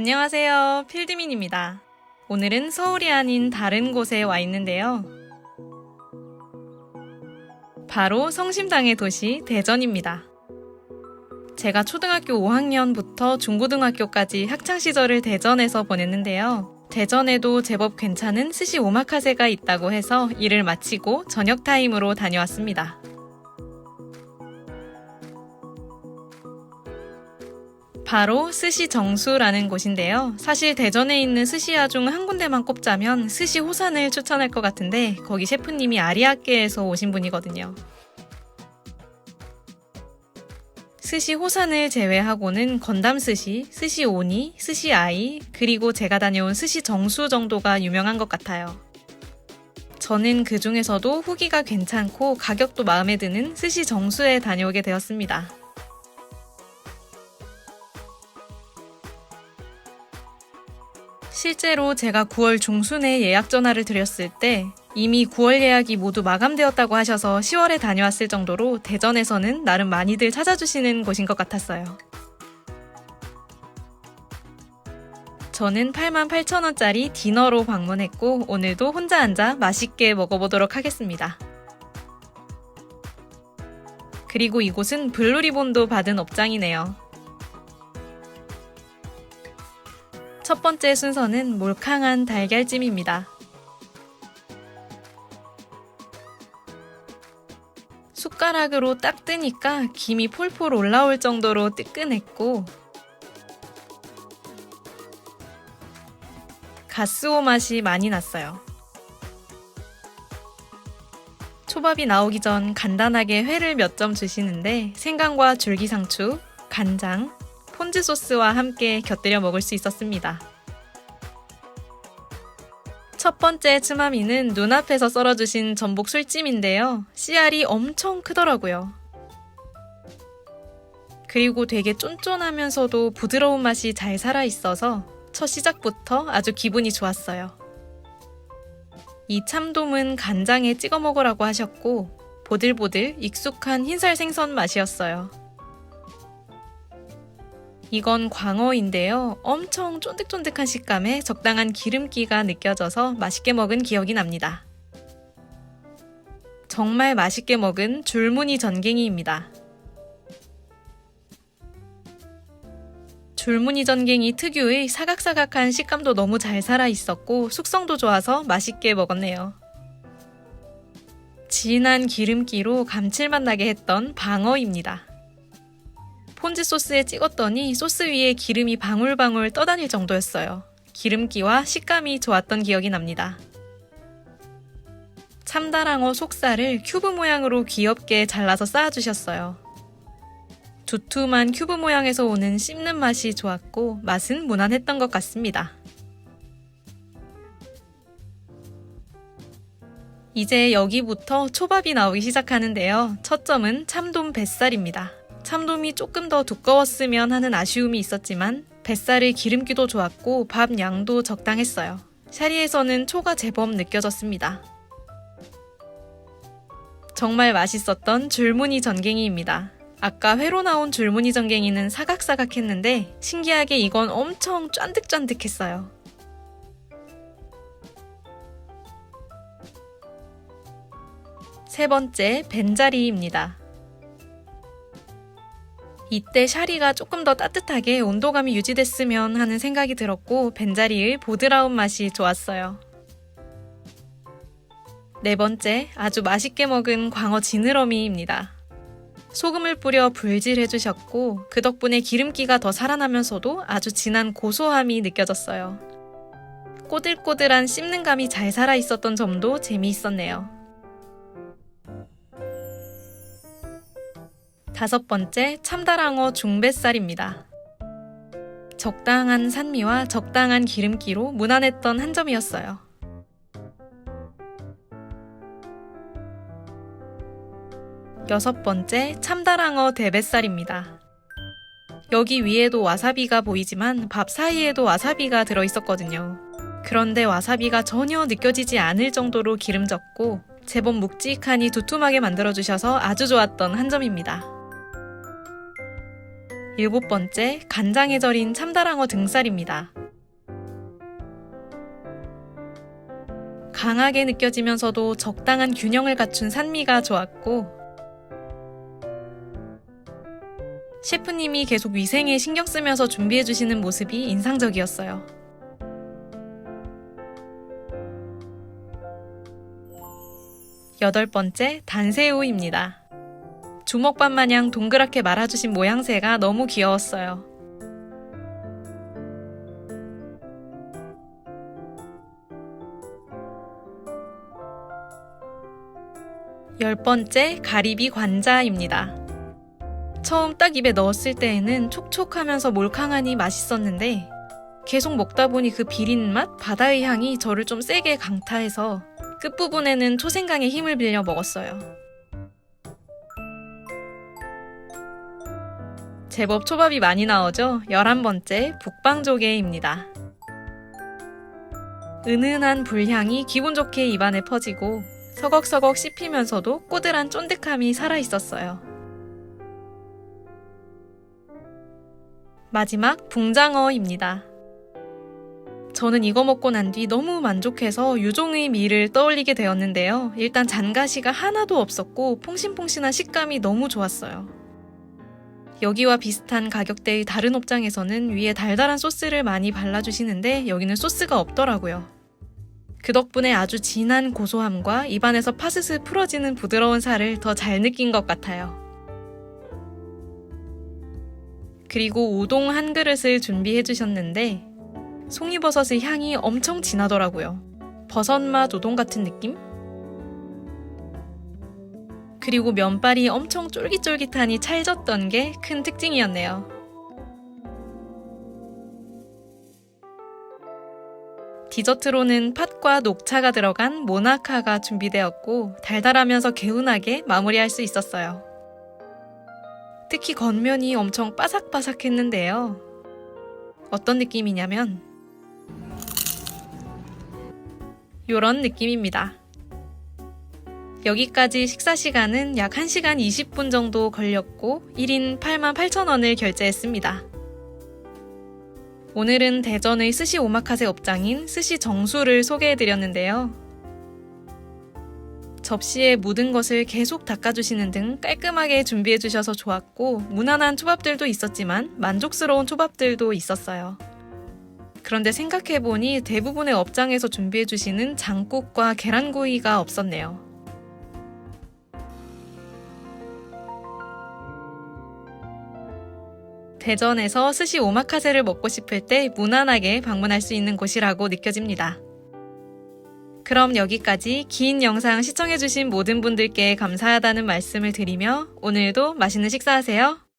안녕하세요. 필드민입니다. 오늘은 서울이 아닌 다른 곳에 와 있는데요. 바로 성심당의 도시 대전입니다. 제가 초등학교 5학년부터 중고등학교까지 학창시절을 대전에서 보냈는데요. 대전에도 제법 괜찮은 스시 오마카세가 있다고 해서 일을 마치고 저녁 타임으로 다녀왔습니다. 바로 스시 정수라는 곳인데요. 사실 대전에 있는 스시야 중 한 군데만 꼽자면 스시 호산을 추천할 것 같은데 거기 셰프님이 아리아케에서 오신 분이거든요. 스시 호산을 제외하고는 건담 스시, 스시 오니, 스시 아이, 그리고 제가 다녀온 스시 정수 정도가 유명한 것 같아요. 저는 그 중에서도 후기가 괜찮고 가격도 마음에 드는 스시 정수에 다녀오게 되었습니다. 실제로 제가 9월 중순에 예약 전화를 드렸을 때 이미 9월 예약이 모두 마감되었다고 하셔서 10월에 다녀왔을 정도로 대전에서는 나름 많이들 찾아주시는 곳인 것 같았어요. 저는 88,000원짜리 디너로 방문했고 오늘도 혼자 앉아 맛있게 먹어보도록 하겠습니다. 그리고 이곳은 블루리본도 받은 업장이네요. 첫 번째 순서는 몰캉한 달걀찜입니다. 숟가락으로 딱 뜨니까 김이 폴폴 올라올 정도로 뜨끈했고 가스오 맛이 많이 났어요. 초밥이 나오기 전 간단하게 회를 몇 점 주시는데 생강과 줄기상추, 간장, 폰즈 소스와 함께 곁들여 먹을 수 있었습니다. 첫 번째 츠마미는 눈앞에서 썰어주신 전복 술찜인데요. 씨알이 엄청 크더라고요. 그리고 되게 쫀쫀하면서도 부드러운 맛이 잘 살아있어서 첫 시작부터 아주 기분이 좋았어요. 이 참돔은 간장에 찍어 먹으라고 하셨고, 보들보들 익숙한 흰살 생선 맛이었어요. 이건 광어인데요. 엄청 쫀득쫀득한 식감에 적당한 기름기가 느껴져서 맛있게 먹은 기억이 납니다. 정말 맛있게 먹은 줄무늬 전갱이입니다. 줄무늬 전갱이 특유의 사각사각한 식감도 너무 잘 살아 있었고 숙성도 좋아서 맛있게 먹었네요. 진한 기름기로 감칠맛 나게 했던 방어입니다. 폰즈 소스에 찍었더니 소스 위에 기름이 방울방울 떠다닐 정도였어요. 기름기와 식감이 좋았던 기억이 납니다. 참다랑어 속살을 큐브 모양으로 귀엽게 잘라서 쌓아주셨어요. 두툼한 큐브 모양에서 오는 씹는 맛이 좋았고 맛은 무난했던 것 같습니다. 이제 여기부터 초밥이 나오기 시작하는데요. 첫 점은 참돔 뱃살입니다. 참돔이 조금 더 두꺼웠으면 하는 아쉬움이 있었지만 뱃살의 기름기도 좋았고 밥 양도 적당했어요. 샤리에서는 초가 제법 느껴졌습니다. 정말 맛있었던 줄무늬 전갱이입니다. 아까 회로 나온 줄무늬 전갱이는 사각사각했는데 신기하게 이건 엄청 쫀득쫀득했어요. 세 번째, 벤자리입니다. 이때 샤리가 조금 더 따뜻하게 온도감이 유지됐으면 하는 생각이 들었고 벤자리의 보드라운 맛이 좋았어요. 네 번째, 아주 맛있게 먹은 광어 지느러미입니다. 소금을 뿌려 불질해 주셨고 그 덕분에 기름기가 더 살아나면서도 아주 진한 고소함이 느껴졌어요. 꼬들꼬들한 씹는 감이 잘 살아 있었던 점도 재미있었네요. 다섯 번째, 참다랑어 중뱃살입니다. 적당한 산미와 적당한 기름기로 무난했던 한 점이었어요. 여섯 번째, 참다랑어 대뱃살입니다. 여기 위에도 와사비가 보이지만 밥 사이에도 와사비가 들어있었거든요. 그런데 와사비가 전혀 느껴지지 않을 정도로 기름졌고 제법 묵직하니 두툼하게 만들어주셔서 아주 좋았던 한 점입니다. 일곱 번째, 간장에 절인 참다랑어 등살입니다. 강하게 느껴지면서도 적당한 균형을 갖춘 산미가 좋았고, 셰프님이 계속 위생에 신경 쓰면서 준비해주시는 모습이 인상적이었어요. 여덟 번째, 단새우입니다. 주먹밥 마냥 동그랗게 말아주신 모양새가 너무 귀여웠어요. 열 번째, 가리비 관자입니다. 처음 딱 입에 넣었을 때에는 촉촉하면서 몰캉하니 맛있었는데 계속 먹다 보니 그 비린 맛, 바다의 향이 저를 좀 세게 강타해서 끝부분에는 초생강의 힘을 빌려 먹었어요. 제법 초밥이 많이 나오죠? 11번째 북방조개입니다. 은은한 불향이 기분 좋게 입안에 퍼지고 서걱서걱 씹히면서도 꼬들한 쫀득함이 살아있었어요. 마지막 붕장어입니다. 저는 이거 먹고 난 뒤 너무 만족해서 유종의 미를 떠올리게 되었는데요. 일단 잔가시가 하나도 없었고 퐁신퐁신한 식감이 너무 좋았어요. 여기와 비슷한 가격대의 다른 업장에서는 위에 달달한 소스를 많이 발라주시는데 여기는 소스가 없더라고요. 그 덕분에 아주 진한 고소함과 입안에서 파스스 풀어지는 부드러운 살을 더 잘 느낀 것 같아요. 그리고 우동 한 그릇을 준비해 주셨는데 송이버섯의 향이 엄청 진하더라고요. 버섯 맛 우동 같은 느낌? 그리고 면발이 엄청 쫄깃쫄깃하니 찰졌던 게 큰 특징이었네요. 디저트로는 팥과 녹차가 들어간 모나카가 준비되었고 달달하면서 개운하게 마무리할 수 있었어요. 특히 겉면이 엄청 바삭바삭했는데요. 어떤 느낌이냐면 요런 느낌입니다. 여기까지 식사 시간은 약 1시간 20분 정도 걸렸고 1인 88,000원을 결제했습니다. 오늘은 대전의 스시 오마카세 업장인 스시 정수를 소개해드렸는데요. 접시에 묻은 것을 계속 닦아주시는 등 깔끔하게 준비해주셔서 좋았고 무난한 초밥들도 있었지만 만족스러운 초밥들도 있었어요. 그런데 생각해보니 대부분의 업장에서 준비해주시는 장국과 계란구이가 없었네요. 대전에서 스시 오마카세를 먹고 싶을 때 무난하게 방문할 수 있는 곳이라고 느껴집니다. 그럼 여기까지 긴 영상 시청해주신 모든 분들께 감사하다는 말씀을 드리며 오늘도 맛있는 식사하세요.